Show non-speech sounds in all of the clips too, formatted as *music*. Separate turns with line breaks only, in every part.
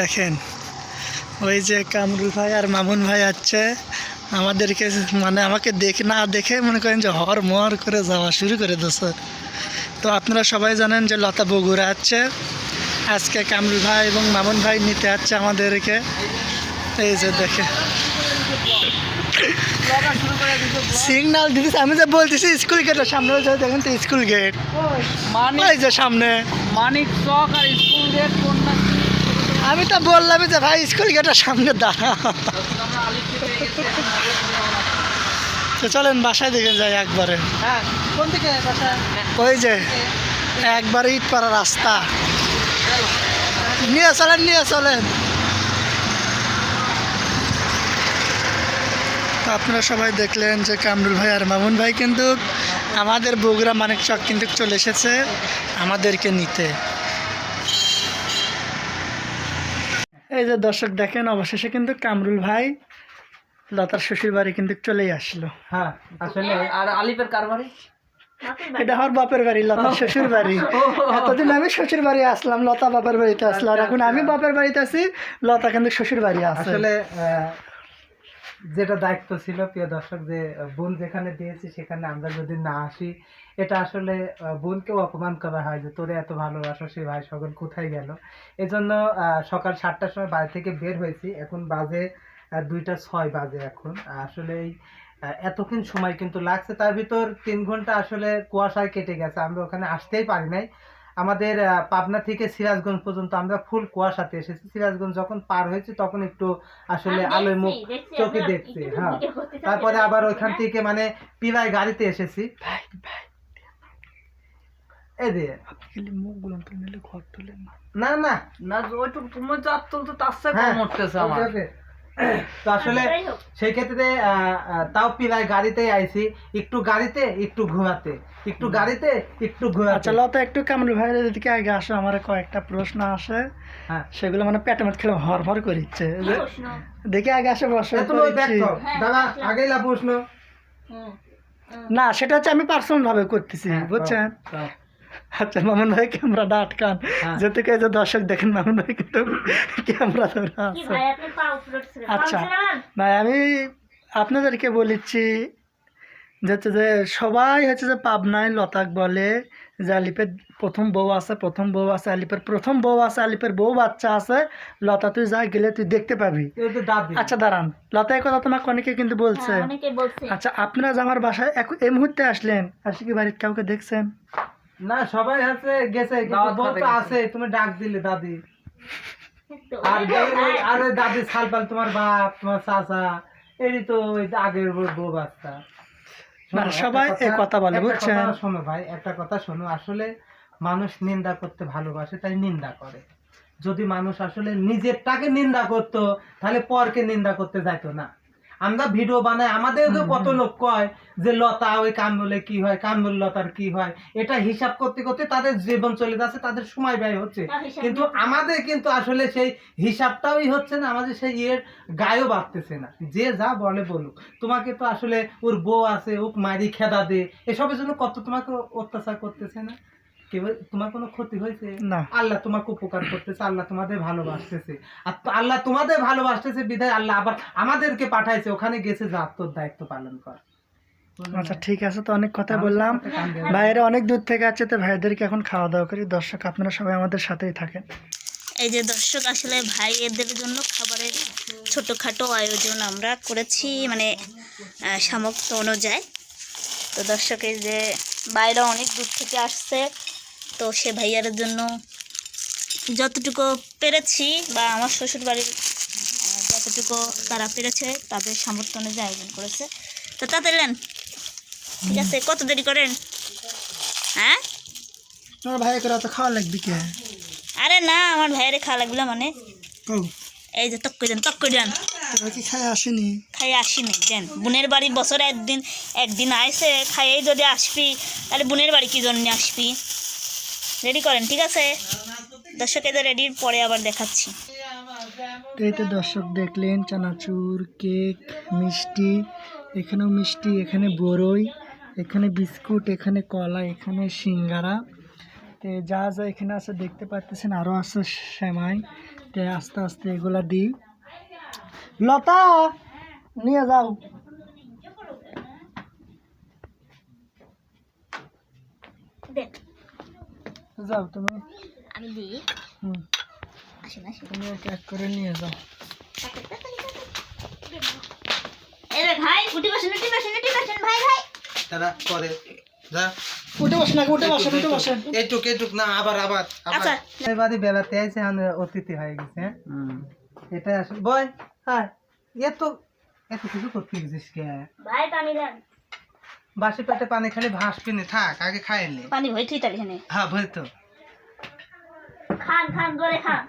দেখেন ওই যে কামরুল ভাই আর মামুন ভাই আছে। আমাদেরকে মানে আমাকে দেখে না দেখে মনে করেন যে হর মর করে যাওয়া শুরু করে দিচ্ছে তো আপনারা সবাই জানেন যে লতা বগুড়া আছে। আজকে কামরুল ভাই এবং মামুন ভাই নিতে আসছে আমাদেরকে। এই যে দেখে সিগনাল দিতেছে আমি যে বলতেছি স্কুল গেটের সামনে দেখেন তো স্কুল গেট। ওই যে সামনে।
মানিক চক আর স্কুল গেট কোনটা
আমি তো বললামই যে ভাই স্কুল গেটের সামনে দাঁড়া। তো চলেন বাসায় দেখে যাই একবারে।
হ্যাঁ দিকে
ওই যে একবারে ইট পাড়া রাস্তা। নিয়ে চলেন নিয়ে চলেন। আপনারা সবাই দেখলেন যে কামরুল ভাই আর মামুন ভাই কিন্তু আমাদের বগুড়া মানিক চক কিন্তু চলে এসেছে আমাদেরকে নিতে। এই যে দর্শক দেখেন অবশেষে কিন্তু কামরুল ভাই লতার শ্বশুর বাড়ি কিন্তু চলেই আসলো।
হ্যাঁ আসলে আর আলিফের কার বাড়ি?
এটা আমার বাপের বাড়ি লতা শ্বশুর বাড়ি। *laughs* এতদিন আমি শ্বশুর বাড়ি আসলাম লতা বাপের বাড়িতে আসলো। আর এখন আমি বাপের বাড়িতে আছি লতা কিন্তু শ্বশুর বাড়ি
আসলে যেটা দায়িত্ব ছিল, প্রিয় দর্শক, যে বোন যেখানে দিয়েছি সেখানে আমরা যদি না আসি, এটা আসলে বোনকেও অপমান করা হয় যে, তোরে এত ভালোবাসো সেই ভাই সকল কোথায় গেল? এজন্য সকাল সাতটার সময় বাড়ি থেকে বের হয়েছি। এখন বাজে দুইটা ছয় বাজে এখন। আসলে এতক্ষণ সময় কিন্তু লাগছে। তার ভিতর তিন ঘণ্টা আসলে কুয়াশায় কেটে গেছে। আমরা ওখানে আসতেই পারি নাই। আমাদের পাবনা থেকে সিরাজগঞ্জ পর্যন্ত আমরা ফুল কুয়াশাতে এসেছি। সিরাজগঞ্জ যখন পার হয়েছি তখন একটু আসলে আলোয় মুখ চোখে দেখছি হ্যাঁ। তারপরে আবার ওইখান থেকে মানে পিলায় গাড়িতে এসেছি। এই যে।
মুখগুলো ঘর তুলে না।
না না।
না ওইটুকু তুমি যা তুলতে তার সাথে আমার।
তো আসলে সেই ক্ষেত্রে তাও পিলায় গাড়িতেই আইছি। একটু গাড়িতে একটু ঘুমাতে একটু গাড়িতে একটু ঘুমাতে
আচ্ছা লতা একটু কামরুল ভাইয়ের দিকে আগে আসো আমার কয়েকটা প্রশ্ন আসে।
হ্যাঁ।
সেগুলো মানে পেটে মত খেলে হর হর করিচ্ছে দেখি আগে আসে বসো
দেখো দাদা আগেই লা প্রশ্ন।
না সেটা হচ্ছে আমি পার্সোনাল ভাবে করতেছি
হ্যাঁ,
বুঝছেন। আচ্ছা মামুন ভাই ক্যামেরাটা আটকান।
হ্যাঁ।
যে দর্শক দেখেন মামুন ভাই কিন্তু ক্যামেরা ধরে আছে। আচ্ছা। না আমি আপনাদেরকে বলেছি যে হচ্ছে যে সবাই হচ্ছে যে পাবনায় লতাক বলে যে আলিপের প্রথম বউ আছে প্রথম বউ আছে আলিপের প্রথম বউ আছে আলিপের বউ বাচ্চা আছে। লতা তুই যা গেলে তুই দেখতে পাবি। আচ্ছা দাঁড়ান। লতা এই কথা তোমাকে অনেকে কিন্তু বলছে। আচ্ছা আপনারা যে আমার বাসায় এখন এই মুহূর্তে আসলেন আসলে কি বাড়ির কাউকে দেখছেন?
না সবাই আছে গেছে কিন্তু। আছে তুমি ডাক দিলে দাদি *laughs* আর
ওই-
দাদি সালপাল তোমার বাপ তোমার চাচা এরই তো আগের বউ বাচ্চা একটা
সবাই এই কথা বলে, বুঝছেন?
শোনো ভাই একটা কথা শোনো আসলে মানুষ নিন্দা করতে ভালোবাসে তাই নিন্দা করে যদি মানুষ আসলে নিজেরটাকে নিন্দা করতো তাহলে পরকে নিন্দা করতে যাইতো না আমরা ভিডিও বানাই আমাদের কত লোক কয় যে লতা ওই কান্দলে কি হয় কান্দল লতার কি হয়? এটা হিসাব করতে করতে তাদের জীবন চলে যাচ্ছে তাদের সময় ব্যয় হচ্ছে। কিন্তু আমাদের কিন্তু আসলে সেই হিসাবটাই হচ্ছে না আমাদের সেই ইয়ের গায়েও বাড়তেছে না। যে যা বলে বলুক। তোমাকে তো আসলে ওর বউ আছে ওক মারি খেদা দে এসবের জন্য কত তোমাকে অত্যাচার করতেছে না? তোমার কোনো ক্ষতি হয়েছে?
না।
আল্লাহ তোমাকে উপকার করতেছে আল্লাহ তোমাদের ভালোবাসতেছে। আর আল্লাহ তোমাদের ভালোবাসতেছে বিধায় আল্লাহ আবার আমাদেরকে পাঠাইছে ওখানে গেছে যা তোর দায়িত্ব পালন কর।
আচ্ছা ঠিক আছে তো অনেক কথা বললাম। ভাইয়েরা অনেক দূর থেকে আছে তো ভাইদেরকে এখন খাওয়া দাওয়া করি। দর্শক আপনারা সবাই আমাদের সাথেই থাকেন।
এই যে দর্শক আসলে ভাই এদের জন্য খাবারের ছোটোখাটো আয়োজন আমরা করেছি মানে সামর্থ্য অনুযায়ী। তো দর্শক এই যে বাইরে অনেক দূর থেকে আসছে তো সে ভাইয়ার জন্য যতটুকু পেরেছি বা আমার শ্বশুর বাড়ির যতটুকু তারা পেরেছে তাদের সামর্থ্য অনুযায়ী আয়োজন করেছে। তো তাতে নেন। ঠিক আছে কত দেরি করেন? হ্যাঁ?
তোমার ভাই করে তো খাওয়া লাগবে কে?
আরে না আমার ভাইয়ের খাওয়া লাগবে মানে। এই যে তক করে দেন তক করে দেন।
খাই আসেনি?
খাই আসিনি দেন। বোনের বাড়ি বছরে একদিন একদিন আইসে খাইয়েই যদি আসবি তাহলে বোনের বাড়ি কী জন্য আসবি? রেডি করেন ঠিক আছে? দর্শক এদের রেডির পরে আবার দেখাচ্ছি।
তো এই তো দর্শক দেখলেন চানাচুর কেক মিষ্টি এখানেও মিষ্টি এখানে বড়ই এখানে বিস্কুট এখানে কলা এখানে সিঙ্গারা। তো যা যা এখানে আছে দেখতে পাচ্ছেন আরও আছে সেমাই। তে আস্তে আস্তে এগুলা দিই। লতা নিয়ে যাও।
দেখ।
যাও তুমি।
আমি দিই।
হুম।
আসেন আসেন
তুমি এক এক করে নিয়ে যাও।
এই ভাই উঠে বসেন উঠে বসেন উঠে বসেন ভাই ভাই।
তারা করে যা।
উঠে বসেন আগে উঠে বসেন উঠে বসেন।
এইটুক এইটুক না আবার আবার
আচ্ছা।
এবারে আইছে অতিথি হয়ে গেছে হ্যাঁ? এটা আসলে। বয় হ্যাঁ এত এত কিছু করতে গেছিস কে?
ভাই পানি দেন।
বাসি পেটে পানি খালি ভাস পিনে থাক আগে খাই
পানি ভরে তাহলে এখানে।
হ্যাঁ ভরে তো
খান খান করে খান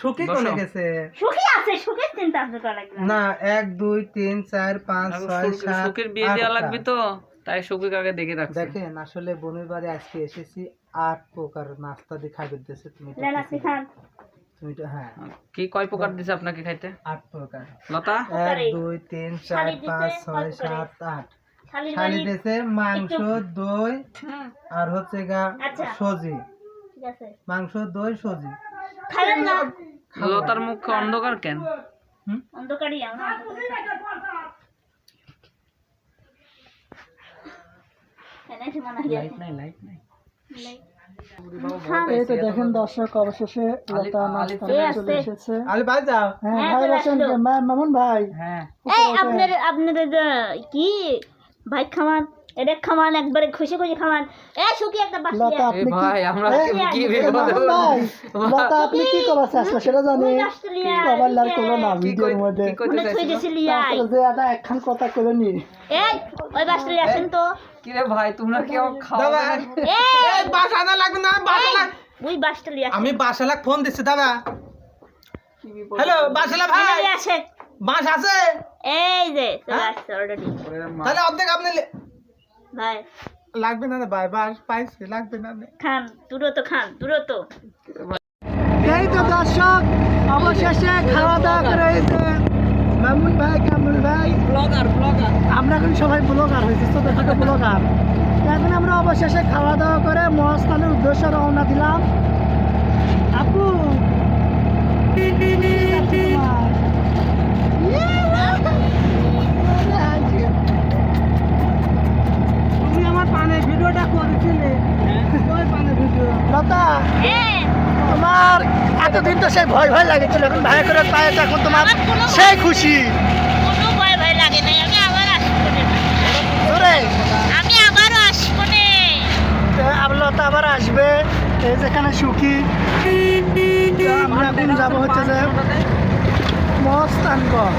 সুখী
কোনে গেছে?
আছে লাগবে না।
বিয়ে লাগবে তো তাই কাকে দেখে রাখছি?
দেখেন আসলে বোনের বাড়ি আজকে এসেছি আট প্রকার নাস্তা দিয়ে খাই দিতেছে। তুমি
না
না
খান।
হ্যাঁ।
কি কয় প্রকার দিছে আপনাকে খাইতে?
আট প্রকার।
লতা?
1
2
3
4 5
6
7
8
থালিতেছে মাংস দই আর হচ্ছে গা সজি মাংস দই সজি
লতার মুখ অন্ধকার কেন?
অন্ধকারই
দর্শক অবশেষে মামুন ভাই।
হ্যাঁ।
আপনার আপনার কি? ভাই খামান এটা খামান একবারে খুশি খুশি খামান এ সুখী একটা বাস
লতা আপনি
ভাই আমরা কি- কি
লতা আপনি কি করাচ্ছে আসলে সেটা জানি। লার না ভিডিওর মধ্যে।
কি চাইছিল?
যে একটা একখান কথা করে নি।
এই ওই বাসটা আসেন তো।
কি রে ভাই তোমরা কেউ খাও
এই!
বাস আনা লাগবে না বাস
ওই বাসটা লিয়ে
আমি বাসালাক ফোন দিচ্ছি দাদা। হ্যালো বাসালা ভাই।
আসে
বাস আছে?
এই যে অলরেডি
তাহলে অর্ধেক আপনি
ভাই
লাগবে না ভাই বাস পাইছি লাগবে না
খান খান
এই তো দর্শক অবশেষে খাওয়া দাওয়া করে মামুন ভাই কামরুল ভাই।
ব্লগার ব্লগার
আমরা এখন সবাই ব্লগার হয়েছি ছোটোখাটো ব্লগার এখন আমরা অবশেষে খাওয়া দাওয়া করে মহাস্থানের উদ্দেশ্যে রওনা দিলাম। আপু। তোমার এতদিন তো সেই ভয় ভয় লাগেছিল এখন ভাই করে পায়েছে এখন তোমার
আমার কোনো ভয়
সেই খুশি।
কোনো ভয় ভয় লাগে আমি আবার আসব
যেখানে সুখী। আমরা এখন যাব হচ্ছে যে মস্তানগড়।